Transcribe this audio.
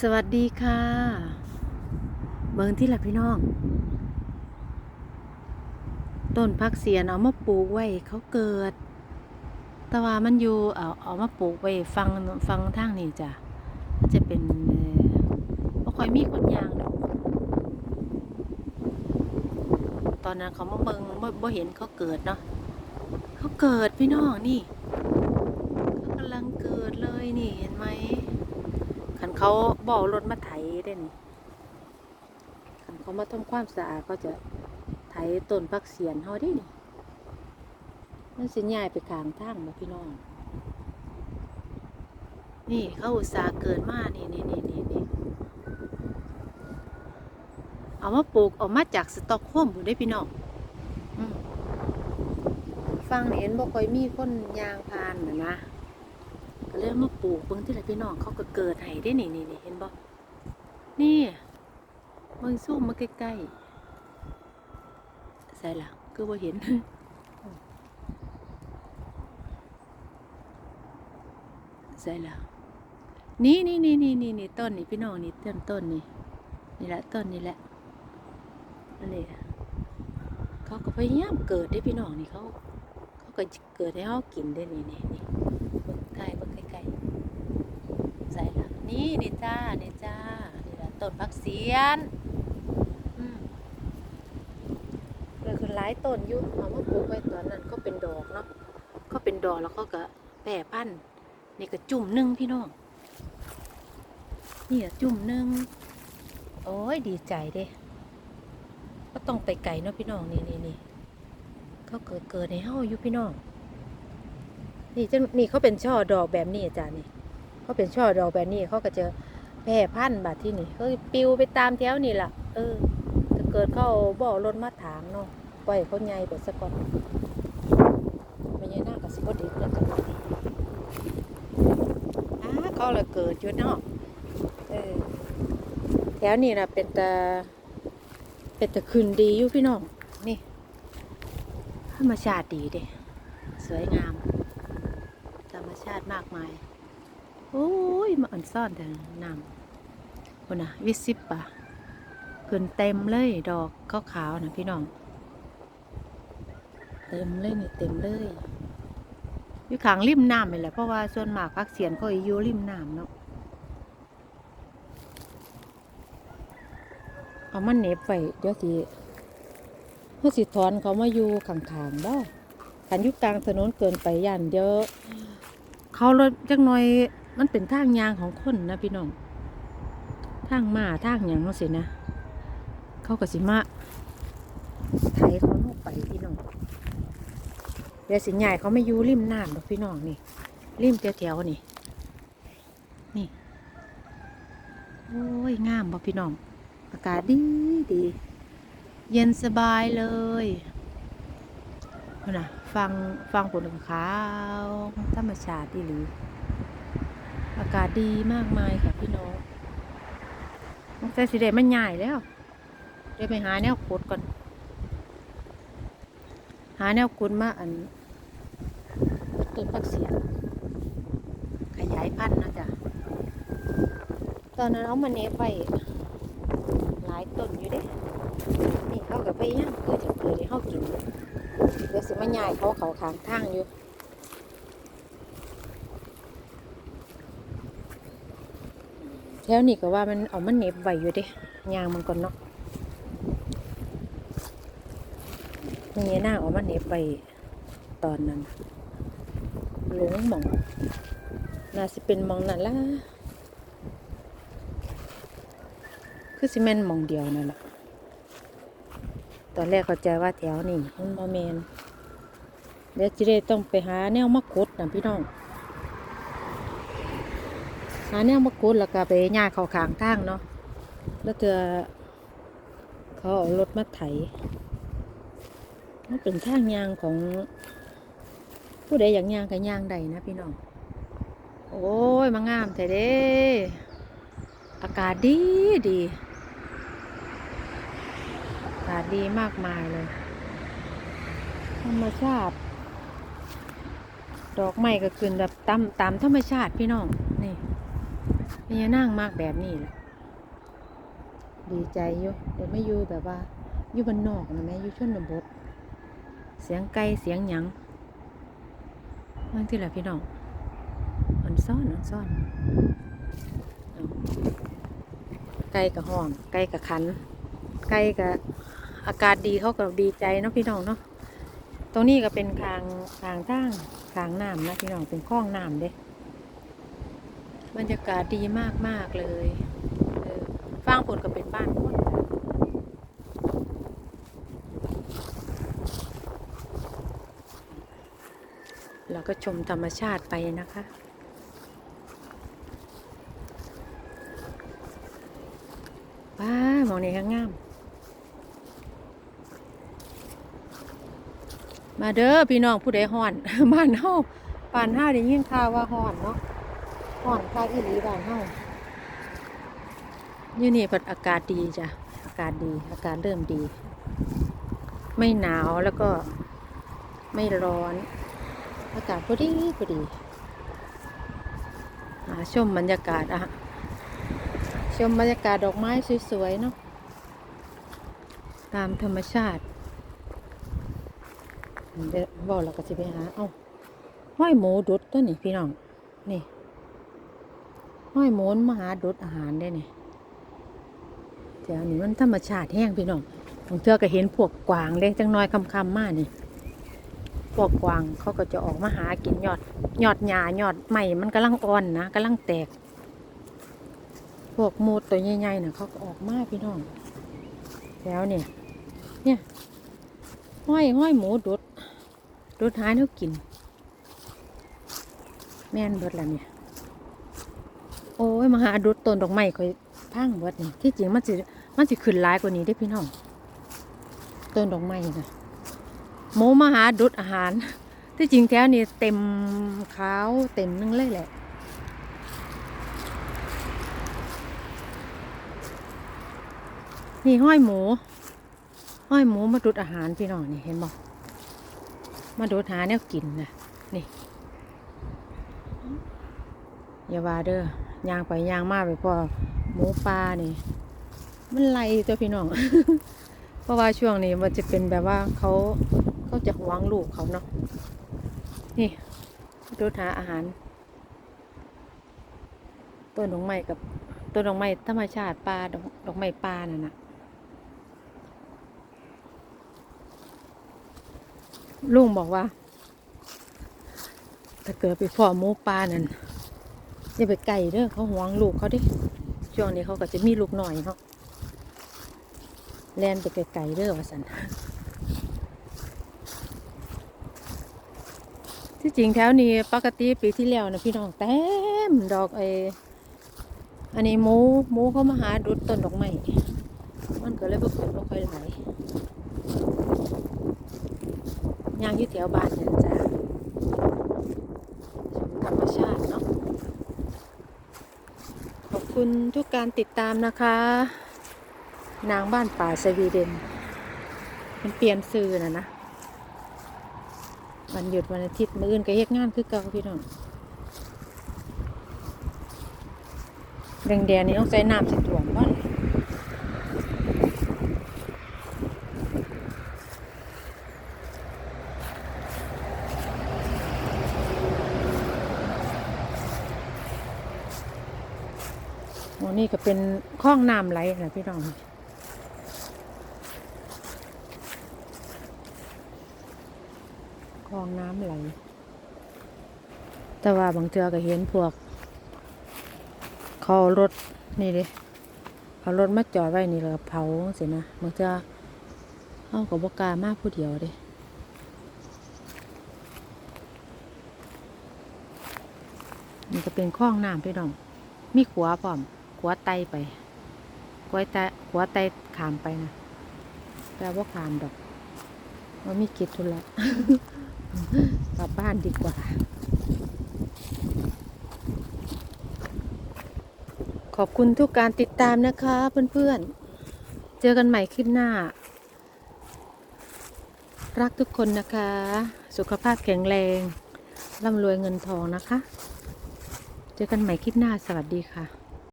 สวัสดีค่ะ เบิงที่ละพี่น้อง ต้นพักเสียนเอามาปลูกไว้เขาเกิด แต่ว่ามันอยู่เอาเอามาปลูกไว้ฟังฟังทางนี่จ้ะจะเป็นเอ่อบ่ค่อยมีคนยางดอกตอนนั้นเขามาเบิงบ่บ่เห็นเขาเกิดเนาะเขาเกิดพี่น้องนี่เขากำลังเกิดเลยนี่เห็นไหม เขาบอกรถมาไถได้นี่คันเขามาทำความสะอาดก็จะไถต้นพักเสียนเขาได้นี่มันสิย้ายไปกลางทางมาพี่น้อง นี่เขาอุตส่าห์เกิดมานี่นี่นี่นี่นี่เอามาปลูกเออกมาจากสต็อกโฮล์มอยู่ได้พี่น้องฟังเห็นบ่ค่อยมีคนยางพานนะนะ ก็เลยเอามาปลูกเบิ่งที่ไรพี่น้องเขาก็เกิดให้ได้นี่นี่นี่เห็นบ่นี่เบิ่งซูมมาใกล้ๆใส่ละคือบ่เห็นใส่ละนี่นี่นี่นี่นี่นี่ต้นนี่พี่น้องนี่ต้นต้นนี่นี่แหละต้นนี่แหละอันนี้เขาก็พยายามเกิดได้พี่น้องนี่เขาเขาก็เกิดให้เขากินได้นี่นี่นี่ เบิ่งใกล้เบิ่งใกล้ๆ นี่นี่จ้านี่จ้านี่ละต้นพักเสียนอืมเลยคือหลายต้นอยู่เอามาปลูกไว้ตอนนั้นก็เป็นดอกเนาะก็เป็นดอกแล้วก็ก็แปรพันนี่ก็จุ่มนึ่งพี่น้องนี่อะจุ่มนึ่งโอ้ยดีใจเด้ก็ต้องไปไกลเนาะพี่น้องนี่นี่นี่เขาเกิดเกิดในเฮาอยู่พี่น้องนี่จังนี่เขาเป็นช่อดอกแบบนี้อาจารย์นี่ เขาเป็นช่อดอกแบบนี้เขาก็จะแพร่พันธุ์บาดที่นี่เขาปิวไปตามแถวนี่แหละเออถ้าเกิดเขาบ่อรถมาถางเนาะปล่อยเขาใหญ่ไปซะก่อนไม่ใช่หน้ากับสิบดีเกินจังหวะนี้อ้าเขาเลยเกิดอยู่เนาะเออแถวนี้นะเป็นตาเป็นตะคืนดีอยู่พี่น้องนี่ธรรมชาติดีเด้สวยงาม ธรรมชาติมากมาย โอ้ยมาอ่อนซ่อนแต่น้ำคนน่ะวิสิบปะขึ้นเต็มเลยดอกขาวๆนะพี่น้อง เต็มเลยนี่เต็มเลยอยู่ขางริมน้ำนี่แหละเพราะว่าส่วนมากพักเสียนเขาอยู่ริมน้ำเนาะเอามันเน็บไปเดี๋ยวสิเพื่อสิถอนเขามาอยู่ข้างๆบ่ขันยุกลางถนนเกินไปย่านเดี๋ยวเขารถจักหน่อย มันเป็นทางยางของคนนะพี่น้องทางมาทางอย่างนั้นสินะ เขาก็สิมาไถเขาลงไปพี่น้องเดี๋ยวสิใหญ่เขาไม่อยู่ริมน้ำหรอกพี่น้องนี่ริมแถวๆนี่ นี่โอ้ยงามบ่พี่น้อง อากาศดีดี เย็นสบายเลยนะฟังฟังผลขาวธรรมชาติอีหรือ อากาศดีมากมายค่ะพี่น้องแต่สิเดมันใหญ่แล้วเดี๋ยวไปหาแนวขุดก่อน หาแนวขุดมาอันต้นพักเสียงขยายพันธุ์นะจ๊ะตอนนั้นเอามาเนฟไปหลายต้นอยู่เด้ นี่เขากับพยายามเกิดจะเกิดให้เขากินเดี๋ยวสิมาใหญ่เขาเขาขางทางอยู่ แล้วนี่ก็ว่ามันเอามันเหน็บไว้อยู่เดิยางมันก่อนเนาะนี่หน้าเอามันเหน็บไว้ตอนนั้นหลงมอง น่าสิเป็นมองนั่นล่ะคือสิแม่นมองเดียวนั่นแหละตอนแรกเข้าใจว่าแถวนี่มันโมเมนเดี๋ยวจิได้ต้องไปหาแนวมะกรูดนะพี่น้อง หาแนวมะกรูดแล้วก็ไปหย่าเขาขางทางเนาะแล้วเธอเขาเอารถมาไถมันเป็นทางยางของ ผู้ใดอย่างยางกับยางใดนะพี่น้อง โอ้ยมางามแท้เด้ อากาศดีดีอากาศดีมากมายเลยธรรมชาติ ดอกไม้ก็ขึ้นแบบตามตามธรรมชาติพี่น้อง นี่พญานาคมากแบบนี้แหละดีใจอยู่เดี๋ยวไม่อยู่แบบว่าอยู่บนนอกนะแม่อยู่ชนบทเสียงไก่เสียงหยังบางทีแหละพี่น้องอ่อนซ่อนอ่อนซ่อนไก่กับห้อง ไก่กับขัน ไก่กับอากาศดีเขาก็ดีใจเนาะพี่น้องเนาะตรงนี้ก็เป็นคางคางทางคางน้ำนะพี่น้องเป็นคลองน้ำเด้ บรรยากาศดีมากมาก ๆ เลยฟางผลก็เป็นบ้านคนเราก็ชมธรรมชาติไปนะคะว้ามองนี่ข้างงาม มาเด้อพี่น้องผู้ใดฮ้อนบ้านเฮาบ้านเฮาได้ยินข่าวว่าฮ้อนเนาะ ห่อนคักอีหลีบ้านเฮาอยู่นี่พัดอากาศดีจ้ะ อากาศดี อากาศเริ่มดี ไม่หนาวแล้วก็ไม่ร้อน อากาศพอดีพอดีหาชมบรรยากาศอะชมบรรยากาศดอกไม้สวยๆเนาะตามธรรมชาติ เดี๋ยวบอกเราก็จะไปหา เอ้าห้อยหมูดุดตัวนี่พี่น้อง นี่ ห้อยโมนมาหาดดอาหารได้เนี่ยแถวนี้มันธรรมชาติแห้งพี่น้องบางเทื่อก็เห็นพวกกวางเล็กจังน้อยคำๆมานี่พวกกวางเขาก็จะออกมาหากินยอดยอดหญ้ายอดใหม่มันกำลังอ่อนนะกำลังแตก พวกมูดตัวใหญ่ๆน่ะเขาก็ออกมาพี่น้อง แล้วเนี่ย เนี่ยห้อยห้อยหมูดุดดุดหาเนื้อกิน แม่นเบิดแล้วเนี่ย โอ้ยมาหาดูต้นดอกไม้ค่อยพังเบิดนี่ที่จริงมันสิมันสิขึ้นหลายกว่านี้ได้พี่น้องต้นดอกไม้นะโมมาหาดุดอาหาร ที่จริงแถวนี้เต็มขาวเต็มนึงเลยแหละนี่ห้อยหมู ห้อยหมูมาดุดอาหารพี่น้องนี่เห็นบอกมาดุดหาแนวกินนะนี่อย่าว่าเด้อ ยางไปยางมาไปพอหมูปลานี่ มันไล่ตัวพี่น้อง เพราะว่าช่วงนี้มันจะเป็นแบบว่าเขาเขาจะหวงลูกเขาเนาะนี่ดูหาอาหารต้นดอกไม้กับต้นดอกไม้ธรรมชาติปลาดอกดอกไม้ปลานั่นน่ะลุงบอกว่า ถ้าเกิดไปพ่อหมูปลานั่น อย่าไปไก่เด้อเขาหวงลูกเขาดิช่วงนี้เขาก็จะมีลูกหน่อยเนาะแลนไปไกลๆเด้อว่าสันที่จริงแถวนี้ปกติปีที่แล้วนะพี่น้องเต็มดอกไออันนี้หมูหมูเขามาหาดุดต้นดอกไม้มันก็เลยบ่เกิดบ่ค่อยไหลย่างยู่แถวบ้านเนี่ยจ้ะชมธรรมชาติเนาะ ขอบ คุณทุกการติดตามนะคะ นางบ้านป่าสวีเดน มันเปลี่ยนซื้อนะนะวันหยุดวันอาทิตย์มื้ออื่นก็เฮ็ดงานคือเก่าพี่น้องแดงๆนี่ต้องใส่น้ำสิถ่วมบ้านโอ้ นี่ก็เป็นคลองน้ำไหลนะพี่น้องคลองน้ำไหล แต่ว่าบางเทือก็เห็นพวกเขาเอารถนี่ดิเขารถมาจอดไว้นี่แล้วเผาสินะบางเทือเขากับบกามากผู้เดียวเดิมันก็เป็นคลองน้ำพี่น้อง มีขัวพร้อม ขัวไตไปขัวไตขัวไตขามไปนะแต่ว่าขามดอกว่ามีกิจทุละกลับบ้านดีกว่า ขอบคุณทุกการติดตามนะคะเพื่อนๆ เจอกันใหม่คลิปหน้า รักทุกคนนะคะ สุขภาพแข็งแรงร่ำรวยเงินทองนะคะ เจอกันใหม่คลิปหน้าสวัสดีค่ะ